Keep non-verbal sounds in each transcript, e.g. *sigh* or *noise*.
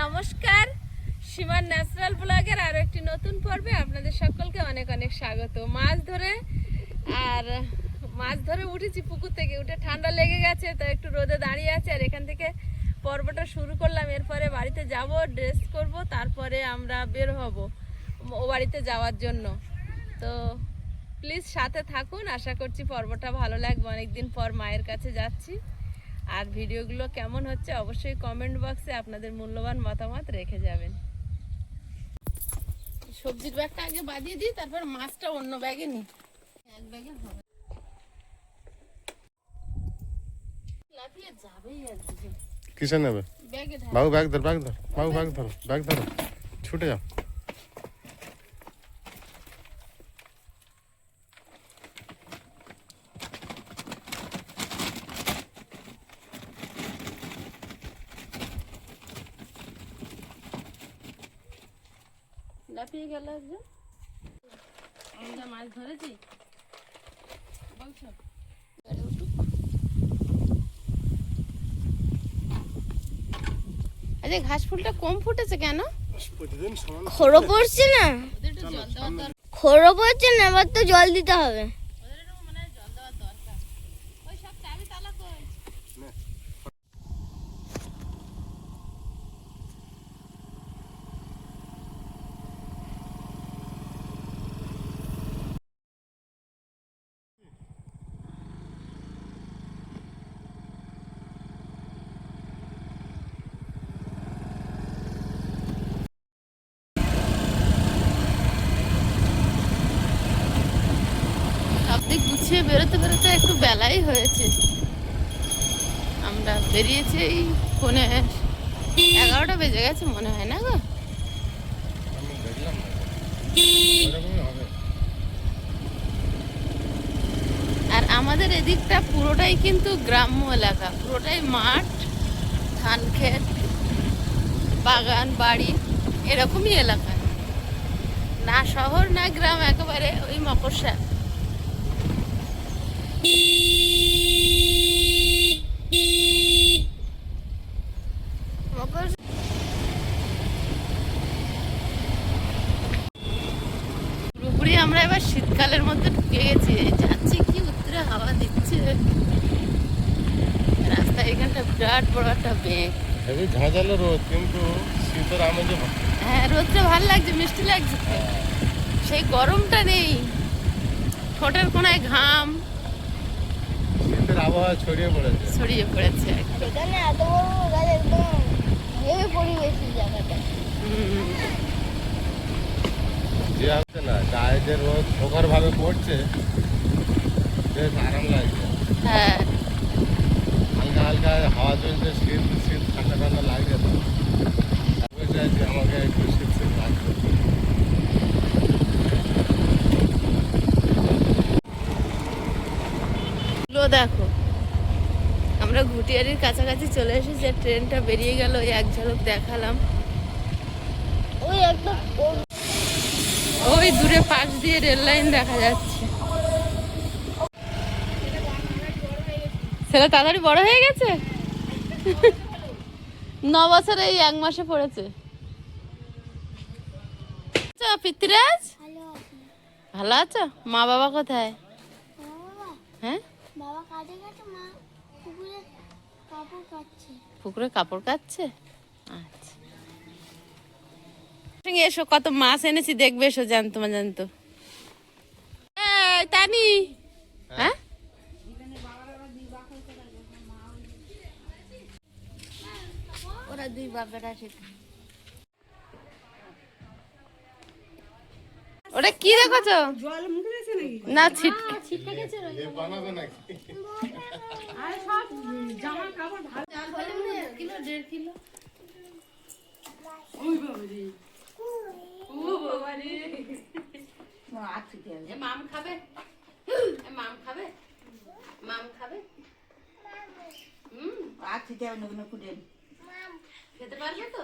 নমস্কার, সীমার ন্যাচারাল ব্লগের আরও একটি নতুন পর্বে আপনাদের সকলকে অনেক অনেক স্বাগত। মাছ ধরে আর মাছ ধরে উঠেছি পুকুর থেকে, উঠে ঠান্ডা লেগে গেছে, তো একটু রোদে দাঁড়িয়ে আছে আর এখান থেকে পর্বটা শুরু করলাম। এরপরে বাড়িতে যাব ড্রেস করব, তারপরে আমরা বের হব ও বাড়িতে যাওয়ার জন্য। তো প্লিজ সাথে থাকুন, আশা করছি পর্বটা ভালো লাগবে। অনেকদিন পর মায়ের কাছে যাচ্ছি। আর ভিডিওগুলো কেমন হচ্ছে অবশ্যই কমেন্ট বক্সে আপনাদের মূল্যবান মতামত রেখে যাবেন। সবজির ব্যাগটা আগে বাদিয়ে দিই তারপর মাছটা অন্য ব্যাগে নিই। এক ব্যাগে হবে। কিসে নেবে? বাবু ব্যাগ ধর ব্যাগ ধর বাবু ব্যাগ ধরো ব্যাগ ধরো। ছুটে যাও লাফিয়ে গেল একজন আমরা মাছ ধরেছি? বলছো? আরে ঘাস ফুলটা কম ফুটেছে কেন? প্রতিদিন খোড়ো পড়ছে না? খোড়ো পড়ছে না এবার তো জল দিতে হবে ওদের একটু মানে জল দেওয়ার দরকার ওই সব চাবি তালা কই সবদিক গুছিয়ে বেরোতে বেরোতে একটু বেলাই হয়েছে। আমরা বেরিয়েছি এই ফোনে। এগারোটা বেজে গেছে মনে হয় না গো? আর আমাদের এদিকটা পুরোটাই কিন্তু গ্রাম্য এলাকা, পুরোটাই মাঠ ধান ক্ষেত বাগান, বাড়ি, এরকমই এলাকা। না শহর, না গ্রাম, একেবারে ওই মকরসা আমরা এবার শীতকালের মধ্যে ঢুকে গেছি। যাচ্ছি কি উত্তরে হাওয়া দিচ্ছে। রাস্তায় এখানটা বিরাট বড় একটা বেগ ঝাঁঝালো রোদ কিন্তু শীতের আমেজে হ্যাঁ রোদটা ভালো লাগছে মিষ্টি লাগছে। তো। সেই গরমটা নেই। ঠোঁটের কোনায় ঘাম। শীতের আবহাওয়া ছড়িয়ে পড়েছে। ছড়িয়ে পড়েছে। এখানে এত বড় গাছ একদম পরিবেশ জায়গাটা। হুম। যে হচ্ছে না গায়ে যে রোদ প্রখর ভাবে পড়ছে বেশ আরাম লাগছে। হ্যাঁ। হালকা হালকা হাওয়া চলছে শীত শীত ঠান্ডা ঠান্ডা লাগছে তো। আমাকে একটু শীত শীত লাগছে। দেখো আমরা ঘুটিয়ারির কাছাকাছি চলে এসেছি ট্রেনটা বেরিয়ে গেল ওই এক ঝলক দেখালাম। ওই একটা ওর- ওই দূরে পাশ দিয়ে রেল লাইন দেখা যাচ্ছে। ছেলে তাড়াতাড়ি বড় হয়ে গেছে? ন বছরে এই এক মাসে পড়েছে। আচ্ছা, পিতৃরাজ ভালো আছো? মা বাবা কোথায়? হ্যাঁ? পুকুরে কাপড় কাচ্ছে আচ্ছা। সঙ্গে এসো কত মাছ এনেছি দেখবে এসো জানতো মা জানতো। তানি! হ্যাঁ? ওরা দুই বাপেরা সেটা। ওটা কি দেখছ? না ছিটকে এ বানাবে নাকি? কিলো দেড় কিলো। এ *laughs* মাম খাবে? এ মাম খাবে? মাম খাবে? হুম। খেতে পারবে তো?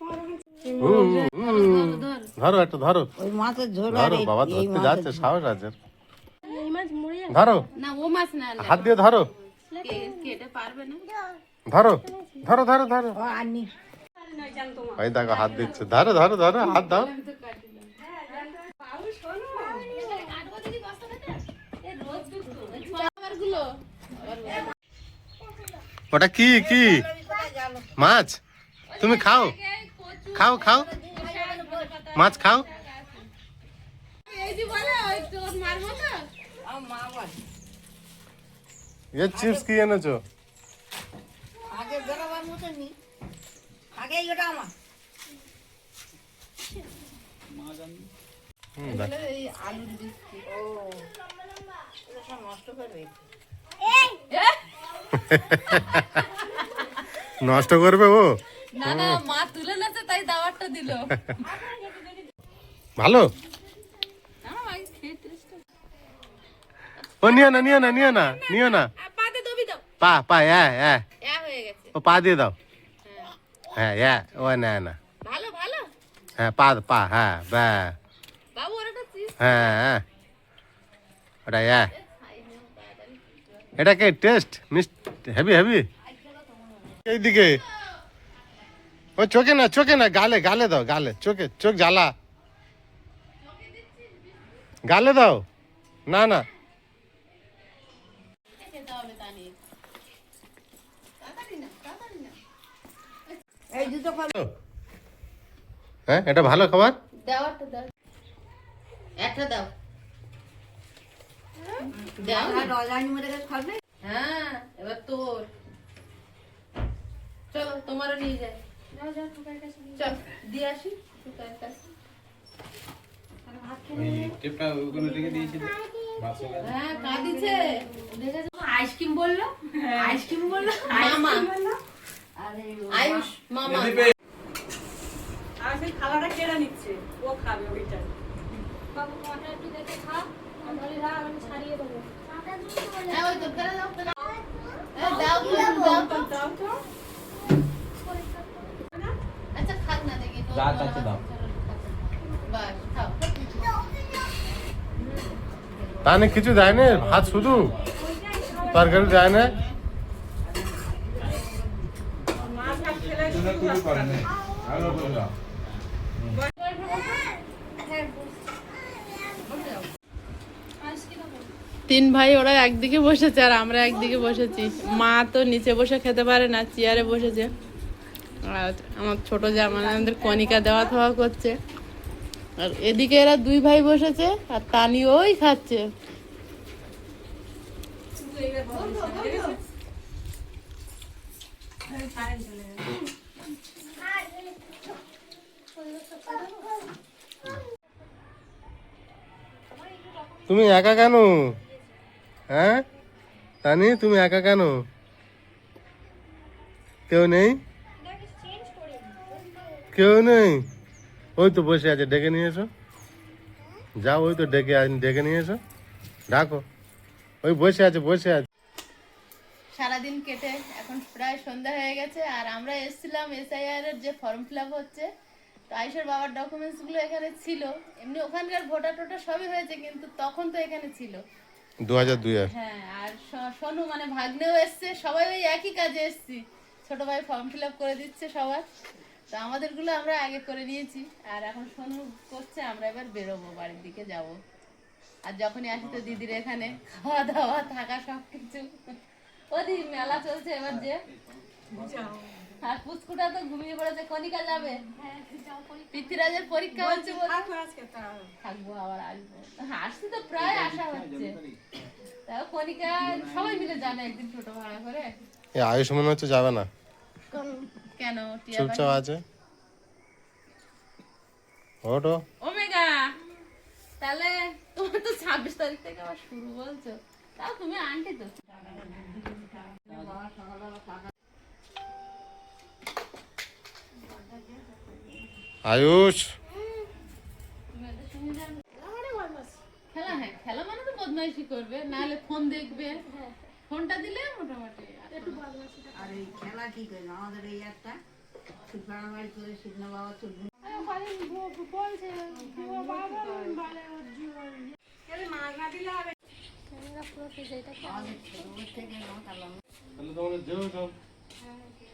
উ, উ, ধরো একটা ধরো। ওই মাছের ঝোল আর ধরো বাবা ধরতে যাচ্ছে সাহস আছে। এই মাছ মরে ধরো। না ও মাছ না হাত দিয়ে ধরো। কে- কেটে পারবে না। ধরো ধরো ধরো ধরো। ওই দেখো হাত দিচ্ছে। ধরো ধরো ধরো, হাত দাও। ওটা কি কি? মাছ? তুমি খাও। খাও খাও। মাছ খাও। তোর মারবো তো এ চিপস কি এনেছো? আগে ওটা আমার। নষ্ট করবে ও? না না মা তুলে নেছে তাই দাওয়ারটা দিল। ভালো? ও নিও না নিও না নিও না নিও না। আ, পাতে দবি দাও পা পা হ্যাঁ হ্যাঁ এ ও পা দিয়ে দাও। হ্যাঁ হ্যাঁ ও না না ভালো ভালো হ্যাঁ পা পা হ্যাঁ ব্যা বাবু ওর একটা চিজ হ্যাঁ হ্যাঁ ওটা হ্যাঁ এটা কে টেস্ট মিষ্টি হেভি হেভি এইদিকে ও চোখে না চোখে না গালে গালে দাও গালে চোখে চোখ জ্বালা গালে দাও না না খেতে হবে তা নিয়ে এই দুটো খাবে। হ্যাঁ এটা ভালো খাবার? দাও একটা দাও। দাও। না। অনলাইন গেছে খাবে? হ্যাঁ এবার তোর। চলো তোমারও নিয়ে যাই। চল দিয়ে আসি। টুকার কাছে। হ্যাঁ কাঁদিছে। দেখেছ? আইসক্রিম বলল? আইসক্রিম বলল? মামা। আয়ুষ মামা। আর সেই খাওয়াটা কেড়ে নিচ্ছে। ও খাবে ওইটা। হ্যাঁ ওই তো ফেলে দাও ফেলে দাও। হ্যাঁ, দাও দাও দাও দাও। দাও আচ্ছা খাক না দেখি। যা চাচ্ছে দাও। বাস খাও। তাহলে কিছু দেয় না ভাত শুধু? তরকারি দেয় না মাছ ভাত খেলে শুধু ভাত খাবে। তিন ভাই ওরা একদিকে বসেছে আর আমরা একদিকে বসেছি। মা তো নিচে বসে খেতে পারে না, চেয়ারে বসেছে। আর আমার ছোট জামাই আমাদের কণিকা দেওয়া থাওয়া করছে। আর এদিকে এরা দুই ভাই বসেছে আর তানি ওই খাচ্ছে। তুমি একা কেন? হ্যাঁ? তানি তুমি একা কেন? কেউ নেই? কেউ নেই? ওই তো বসে আছে, ডেকে নিয়ে এসো। যাও, ওই তো ডেকে ডেকে নিয়ে এসো। ডাকো। ওই বসে আছে বসে আছে। সারাদিন কেটে এখন প্রায় সন্ধ্যা হয়ে গেছে আর আমরা এসেছিলাম এসআইআর এর যে ফর্ম ফিল আপ হচ্ছে তো আয়ুষের বাবার ডকুমেন্টসগুলো এখানে ছিল। এমনি ওখানকার ভোটার টোটা সবই হয়েছে কিন্তু তখন তো এখানে ছিল। দু হাজার দুই হ্যাঁ আর সোনু মানে ভাগ্নেও এসছে সবাই ওই একই কাজে এসছি। ছোট ভাই ফর্ম ফিল আপ করে দিচ্ছে সবার। তো আমাদেরগুলো আমরা আগে করে নিয়েছি আর এখন সোনু করছে আমরা এবার বেরোবো বাড়ির দিকে যাব। আর যখনই আসি তো দিদির এখানে খাওয়া দাওয়া থাকা সব কিছু ওদি মেলা চলছে এবার যে। আর পুচকুটা তো ঘুমিয়ে পড়েছে কনিকা যাবে। পৃথ্বীরাজের পরীক্ষা হচ্ছে। থাকব আবার আসব। আসছি তো প্রায় আসা হচ্ছে। তাও কনিকা সবাই মিলে যাবে একদিন টোটো ভাড়া করে। এ আয়ুষ মনে হচ্ছে যাবে না। কেন চুপচাপ আছে। Otto Omega! তাহলে তোমার তো ছাব্বিশ তারিখ থেকে আবার শুরু বলছো। তাও তুমি আন্টি তো। আয়ুষ। খেলা হ্যাঁ খেলা মানে তো বদমাইশি করবে নাহলে ফোন দেখবে। ফোনটা দিলে মোটামুটি একটু আর এই খেলা কি করবে আমাদের এই একটা করে বাবা চলবে আমাদের ছোট থেকে না তাহলে তাহলে তোমাদের যেও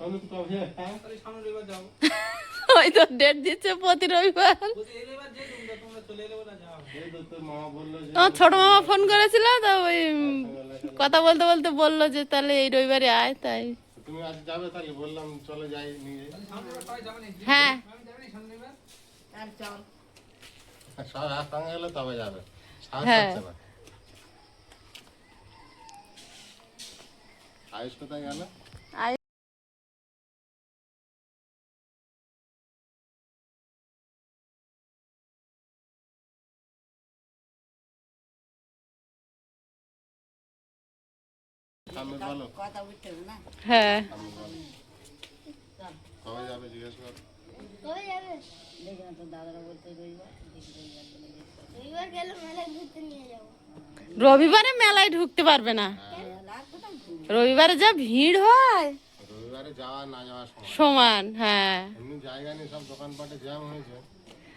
আমি তো তবে। হ্যাঁ তাহলে সামনে রবিবার যাব ওই তো ডেট দিচ্ছে প্রতি রবিবার। তোমরা ছোট মামা ফোন করেছিল তা ওই কথা বলতে বলতে বলল যে তাহলে এই রবিবারে আয় তাই। তুমি আজ যাবে তাহলে বললাম চলে যাই নিয়ে। হ্যাঁ। সব একসঙ্গে গেলে তবে যাবে। সাহস হ্যাঁ। হচ্ছে না। আয়ুষ কোথায় গেল? হ্যাঁ। কবে যাবে জিজ্ঞেস কর। কবে যাবে? দেখি না তোর দাদারা বলতে রবিবার গেলে মেলায় ঘুরতে নিয়ে যাব। রবিবারে মেলায় ঢুকতে পারবে না? রবিবারে যা ভিড় হয়। রবিবারে যাওয়া না যাওয়ার সমান। হ্যাঁ। এমনি জায়গা নেই সব দোকানপাটে জ্যাম হয়েছে।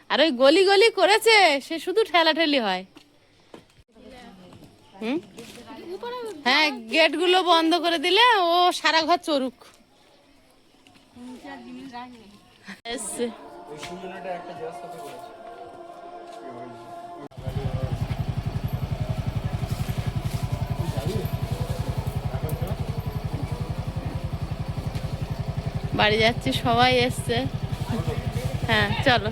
আর ওই গলি গলি করেছে সে শুধু ঠেলাঠেলি হয়। হুম? হ্যাঁ গেটগুলো বন্ধ করে দিলে ও সারা ঘর চড়ুক। এসছে। বাড়ি যাচ্ছি সবাই এসছে। হ্যাঁ চলো।